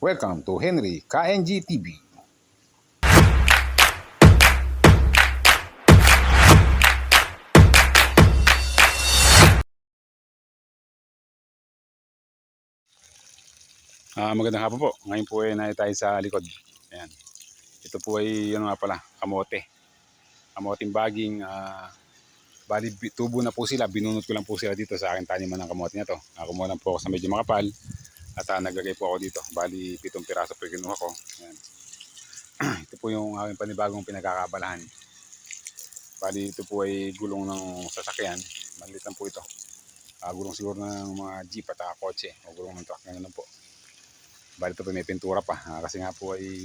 Welcome to Henry KNG TV. Ah, magandang hapon po. Ngayon po ay nai tayo sa likod. Ayan. Ito po ay ano nga pala, kamote. Kamoting baging ah bali tubo na po sila, binunot ko lang po sila dito sa akin taniman ng kamote na to. Kumuha lang po ako sa medyo makapal at ah, naglagay po ako dito. Bali pitong piraso po kinuha ko. Ayan. ito po yung aking panibagong pinagkakabalahan. Bali ito po ay gulong ng sasakyan. Maliit lang po ito. Ah, gulong siguro ng mga jeep at ah, kotse o gulong ng truck. Ganun po. Bali ito po may pintura pa. Ah, kasi nga po ay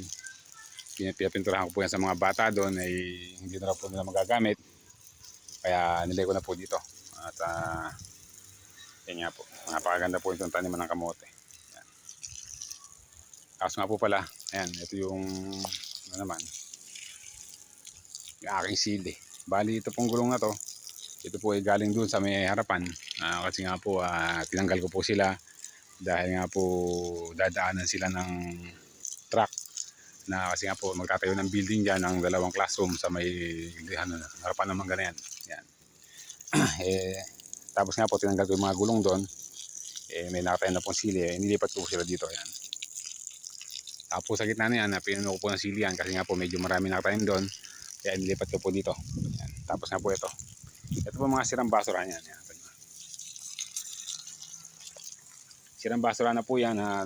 pinapinturahan ko po yan sa mga bata doon ay hindi na po nila magagamit. Kaya nilay ko na po dito. At uh, yan nga po. Napakaganda po itong taniman ng kamote. Tapos nga po pala, ayan, ito yung ano naman, yung aking sili. Bali ito pong gulong na to, ito po ay galing doon sa may harapan. Ah, kasi nga po, ah, tinanggal ko po sila dahil nga po dadaanan sila ng truck na kasi nga po magtatayo ng building dyan ng dalawang classroom sa may ano, harapan mga ganyan. Yan. eh, tapos nga po tinanggal ko yung mga gulong doon. Eh, may nakatayo na pong sili. Eh, nilipat ko po sila dito. Yan. Tapos sa gitna na yan, ah, pinuno ko po ng sili yan kasi nga po medyo marami nakatayo doon. Kaya nilipat ko po dito. Yan. Tapos nga po ito. Ito po mga sirang basura yan. yan. Sirang basura na po yan na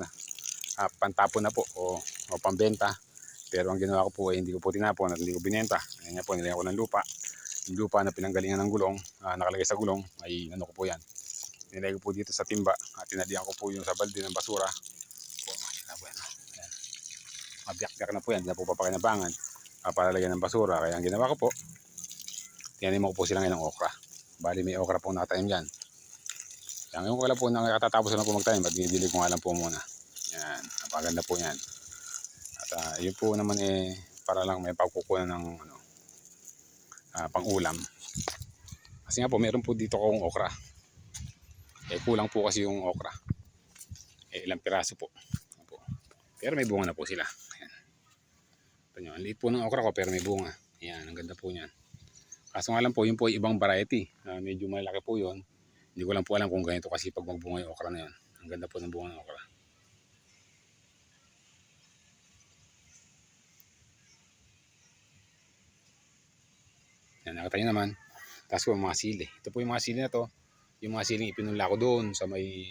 ah, pantapon na po o, o pambenta. Pero ang ginawa ko po ay hindi ko po tinapon at hindi ko binenta. Kaya nga po nilagyan ko ng lupa. Yung lupa na pinanggalingan ng gulong, ah, nakalagay sa gulong, ay ano ko po yan. Nilagay ko po dito sa timba at tinadihan ko po yung sa balde ng basura. Po, na po yan. Ayan. Mabyak-byak na po yan, hindi na po papakinabangan. Uh, para lagyan ng basura. Kaya ang ginawa ko po, tinanim ko po sila ngayon ng okra. Bali may okra po nakatanim dyan. Kaya ngayon ko lang po nakatatapos na po magtanim at dinidili ko nga lang po muna. Yan, napaganda po yan. At ah, yun po naman eh, para lang may pagkukunan ng ano, ah, pang-ulam. Kasi nga po, meron po dito akong okra. Eh, kulang po kasi yung okra. Eh, ilang piraso po. Pero may bunga na po sila. Ito nyo, ang liit po ng okra ko pero may bunga. Ayan, ang ganda po niyan. Kaso nga lang po, yun po ay ibang variety. Ah, medyo malaki po yun. Hindi ko lang po alam kung ganito kasi pag magbunga yung okra na yun. Ang ganda po ng bunga ng okra. Yan, nakatayo naman. Tapos po yung mga sili. Ito po yung mga sili na to. Yung mga siling ipinunla ko doon sa may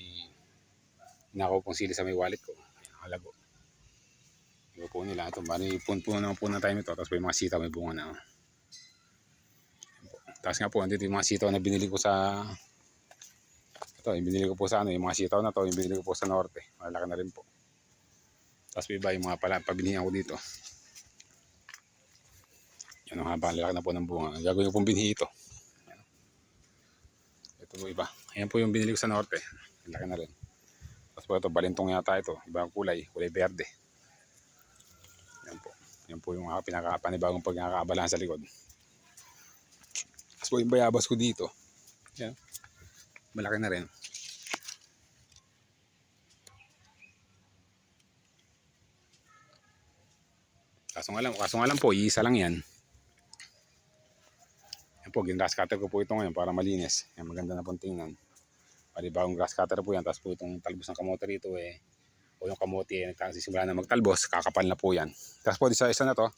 nakaw pong sili sa may wallet ko. Ayan, Iba po nila. Ito, bali puno naman po ng time ito. Tapos po yung mga sitaw may bunga na. oh. Tapos nga po, andito yung mga sitaw na binili ko sa ito, yung binili ko po sa ano, yung mga sitaw na to, yung binili ko po sa norte. Malaki na rin po. Tapos iba yung mga pala, pabilihan ko dito. Yan ang haba, lalaki na po ng bunga. Gagawin ko pong binhi ito. Ito po iba. Ayan po yung binili ko sa norte. Laki na rin. Tapos po ito, balintong yata ito. Ibang kulay, kulay berde. Yan po. Yung mga pinakapanibagong pagkakabalahan sa likod. Tapos po yung bayabas ko dito. Yan. Malaki na rin. Kaso nga lang, kaso nga lang po, isa lang yan. Yan po, ginrass cutter ko po ito ngayon para malinis. Yan, maganda na pong tingnan. Pari bagong grass cutter po yan. Tapos po itong talbos ng kamote rito eh. O yung kamote eh, nagsisimula na magtalbos, kakapal na po yan. Tapos po, isa isa na to.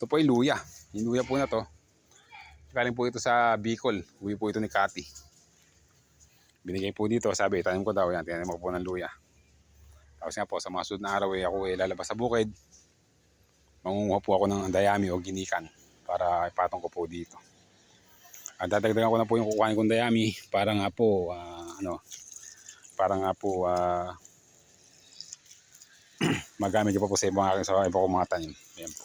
Ito po ay luya. Yung luya po na to. Galing po ito sa Bicol. Uwi po ito ni Kati. Binigay po dito, sabi, tanim ko daw yan. Tinanim ko po ng luya. Tapos nga po, sa mga sunod na araw eh, ako eh, lalabas sa bukid. Mangunguha po ako ng dayami o ginikan para ipatong ko po dito. At dadagdagan ko na po yung kukuhanin kong dayami para nga po, ah, ano, para nga po, ah, magamit ko pa po sa ibang aking sa ibang kong mga tanim. Ayan po.